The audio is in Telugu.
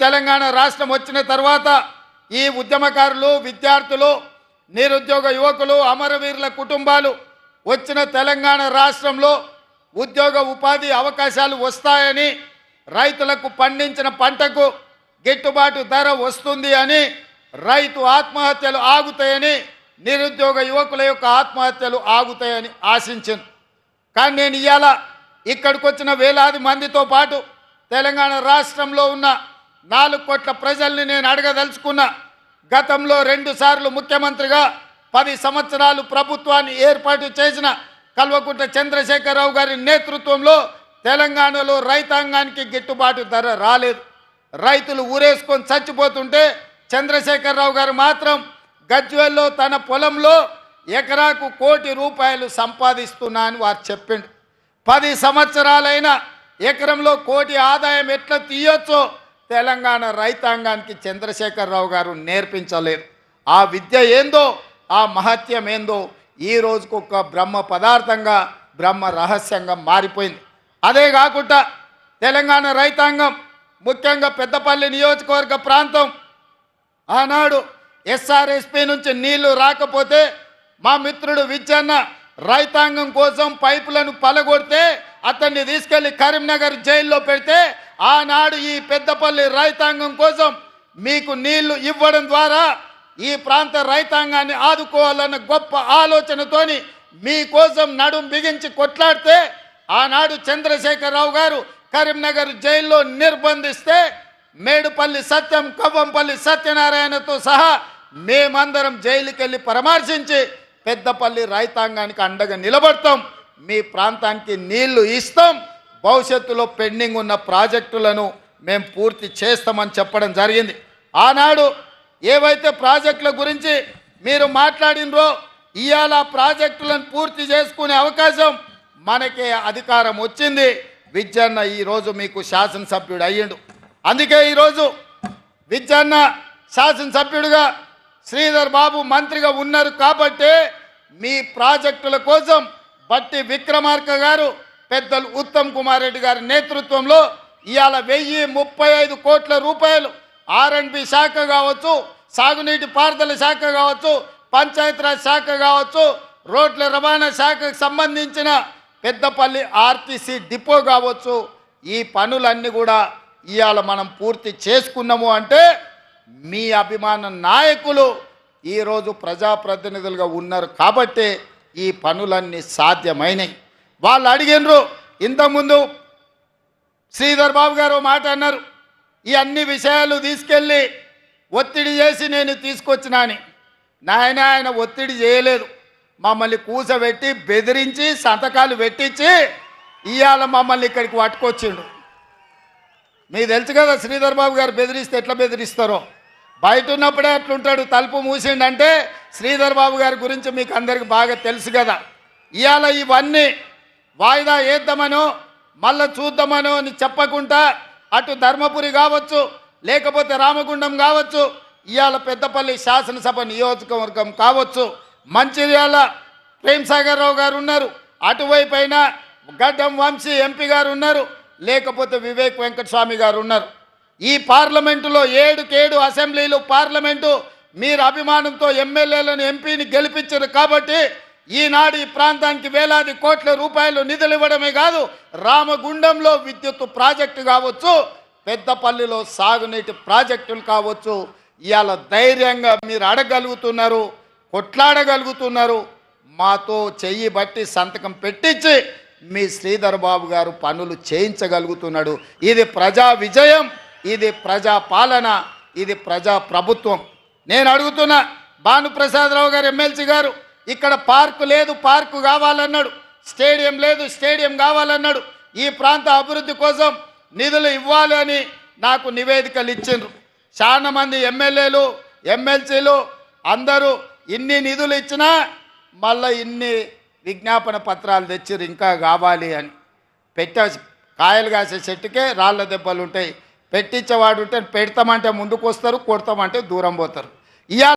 తెలంగాణ రాష్ట్రం వచ్చిన తర్వాత ఈ ఉద్యమకారులు విద్యార్థులు నిరుద్యోగ యువకులు అమరవీరుల కుటుంబాలు వచ్చిన తెలంగాణ రాష్ట్రంలో ఉద్యోగ ఉపాధి అవకాశాలు వస్తాయని రైతులకు పండించిన పంటకు గిట్టుబాటు ధర వస్తుంది అని రైతు ఆత్మహత్యలు ఆగుతాయని నిరుద్యోగ యువకుల యొక్క ఆత్మహత్యలు ఆగుతాయని ఆశించాను. కానీ నేను ఇవాళ ఇక్కడికి వచ్చిన వేలాది మందితో పాటు తెలంగాణ రాష్ట్రంలో ఉన్న నాలుగు కోట్ల ప్రజల్ని నేను అడగదలుచుకున్నా గతంలో రెండుసార్లు ముఖ్యమంత్రిగా పది సంవత్సరాలు ప్రభుత్వాన్ని ఏర్పాటు చేసిన కల్వకుంట చంద్రశేఖరరావు గారి నేతృత్వంలో తెలంగాణలో రైతాంగానికి గిట్టుబాటు ధర రాలేదు. రైతులు ఊరేసుకొని చచ్చిపోతుంటే చంద్రశేఖరరావు గారు మాత్రం గజ్వేల్లో తన పొలంలో ఎకరాకు కోటి రూపాయలు సంపాదిస్తున్నా అని వారు చెప్పిండు. పది సంవత్సరాలైన ఎకరంలో కోటి ఆదాయం ఎట్లా తీయొచ్చో తెలంగాణ రైతాంగానికి చంద్రశేఖరరావు గారు నేర్పించలేరు. ఆ విద్య ఏందో ఆ మహత్యం ఏందో ఈ రోజుకు ఒక బ్రహ్మ పదార్థంగా బ్రహ్మ రహస్యంగా మారిపోయింది. అదే కాకుండా తెలంగాణ రైతాంగం ముఖ్యంగా పెద్దపల్లి నియోజకవర్గ ప్రాంతం ఆనాడు ఎస్ఆర్ఎస్పి నుంచి నీళ్ళు రాకపోతే మా మిత్రుడు విచ్చన్న రైతాంగం కోసం పైపులను పలగొడితే అతన్ని తీసుకెళ్ళి కరీంనగర్ జైల్లో పెడితే ఆనాడు ఈ పెద్దపల్లి రైతాంగం కోసం మీకు నీళ్ళు ఇవ్వడం ద్వారా ఈ ప్రాంత రైతాంగాన్ని ఆదుకోవాలన్న గొప్ప ఆలోచనతోని మీకోసం నడుం బిగించి కొట్లాడితే ఆనాడు చంద్రశేఖరరావు గారు కరీంనగర్ జైల్లో నిర్బంధిస్తే మేడుపల్లి సత్యం కవ్వంపల్లి సత్యనారాయణతో సహా మేమందరం జైలుకెళ్ళి పరామర్శించి పెద్దపల్లి రైతాంగానికి అండగా నిలబడతాం. మీ ప్రాంతానికి నీళ్ళు ఇస్తాం. భవిష్యత్తులో పెండింగ్ ఉన్న ప్రాజెక్టులను మేము పూర్తి చేస్తామని చెప్పడం జరిగింది. ఆనాడు ఏవైతే ప్రాజెక్టుల గురించి మీరు మాట్లాడినరో ఇవాళ ప్రాజెక్టులను పూర్తి చేసుకునే అవకాశం మనకే అధికారం వచ్చింది. విద్యన్న ఈరోజు మీకు శాసనసభ్యుడు అయ్యిండు. అందుకే ఈరోజు విద్యన్న శాసనసభ్యుడిగా శ్రీధర్ బాబు మంత్రిగా ఉన్నారు కాబట్టే మీ ప్రాజెక్టుల కోసం బట్టి విక్రమార్క గారు పెద్దలు ఉత్తమ్ కుమార్ రెడ్డి గారి నేతృత్వంలో ఇవాళ వెయ్యి ముప్పై ఐదు కోట్ల రూపాయలు ఆర్ఎండ్బి శాఖ కావచ్చు సాగునీటి పారుదల శాఖ కావచ్చు పంచాయతీరాజ్ శాఖ కావచ్చు రోడ్ల రవాణా శాఖకు సంబంధించిన పెద్దపల్లి ఆర్టీసీ డిపో కావచ్చు. ఈ పనులన్నీ కూడా ఇవాళ మనం పూర్తి చేసుకున్నాము అంటే మీ అభిమాన నాయకులు ఈరోజు ప్రజాప్రతినిధులుగా ఉన్నారు కాబట్టి ఈ పనులన్నీ సాధ్యమైనవి వాళ్ళు అడిగినరు ఇంతకుముందు శ్రీధర్ బాబు గారు ఓ మాట అన్నారు ఈ అన్ని విషయాలు తీసుకెళ్ళి ఒత్తిడి చేసి నేను తీసుకొచ్చినా అని. నాయన ఆయన ఒత్తిడి చేయలేదు. మమ్మల్ని కూసబెట్టి బెదిరించి సంతకాలు పెట్టించి ఇవాళ మమ్మల్ని ఇక్కడికి పట్టుకొచ్చిండు. మీకు తెలుసు కదా శ్రీధర్ బాబు గారు బెదిరిస్తే ఎట్లా బెదిరిస్తారో? బయట ఉన్నప్పుడే అట్లుంటాడు తలుపు మూసిండంటే శ్రీధర్ బాబు గారి గురించి మీకు అందరికి బాగా తెలుసు కదా. ఇవాళ ఇవన్నీ వాయిదా వేద్దామనో మళ్ళా చూద్దామనో అని చెప్పకుండా అటు ధర్మపురి కావచ్చు లేకపోతే రామగుండం కావచ్చు ఇవాళ పెద్దపల్లి శాసనసభ నియోజకవర్గం కావచ్చు మంచిర్యాల ప్రేమ్సాగర్ రావు గారు ఉన్నారు అటువైపు అయినా గడ్డం వంశీ ఎంపీ గారు ఉన్నారు లేకపోతే వివేక్ వెంకటస్వామి గారు ఉన్నారు. ఈ పార్లమెంటులో ఏడుకేడు అసెంబ్లీలు పార్లమెంటు మీరు అభిమానంతో ఎమ్మెల్యేలను ఎంపీని గెలిపించారు కాబట్టి ఈనాడు ఈ ప్రాంతానికి వేలాది కోట్ల రూపాయలు నిధులు ఇవ్వడమే కాదు రామగుండంలో విద్యుత్ ప్రాజెక్టు కావచ్చు పెద్దపల్లిలో సాగునీటి ప్రాజెక్టులు కావచ్చు. ఇవాళ ధైర్యంగా మీరు అడగలుగుతున్నారు కొట్లాడగలుగుతున్నారు. మాతో చెయ్యి బట్టి సంతకం పెట్టించి మీ శ్రీధర్ బాబు గారు పనులు చేయించగలుగుతున్నాడు. ఇది ప్రజా విజయం ఇది ప్రజా పాలన ఇది ప్రజా ప్రభుత్వం. నేను అడుగుతున్నా భానుప్రసాదరావు గారు ఎమ్మెల్సీ గారు ఇక్కడ పార్కు లేదు పార్కు కావాలన్నాడు స్టేడియం లేదు స్టేడియం కావాలన్నాడు ఈ ప్రాంత అభివృద్ధి కోసం నిధులు ఇవ్వాలి అని నాకు నివేదికలు ఇచ్చిండ్రు. చాలా మంది ఎమ్మెల్యేలు ఎమ్మెల్సీలు అందరూ ఇన్ని నిధులు ఇచ్చినా మళ్ళీ ఇన్ని విజ్ఞాపన పత్రాలు తెచ్చిర్రు ఇంకా కావాలి అని. పెట్ట కాయలు కాసే చెట్టుకే రాళ్ళ దెబ్బలు ఉంటాయి పెట్టించేవాడు ఉంటే పెడతామంటే ముందుకు వస్తారు కొడతామంటే దూరం పోతారు. ఇయా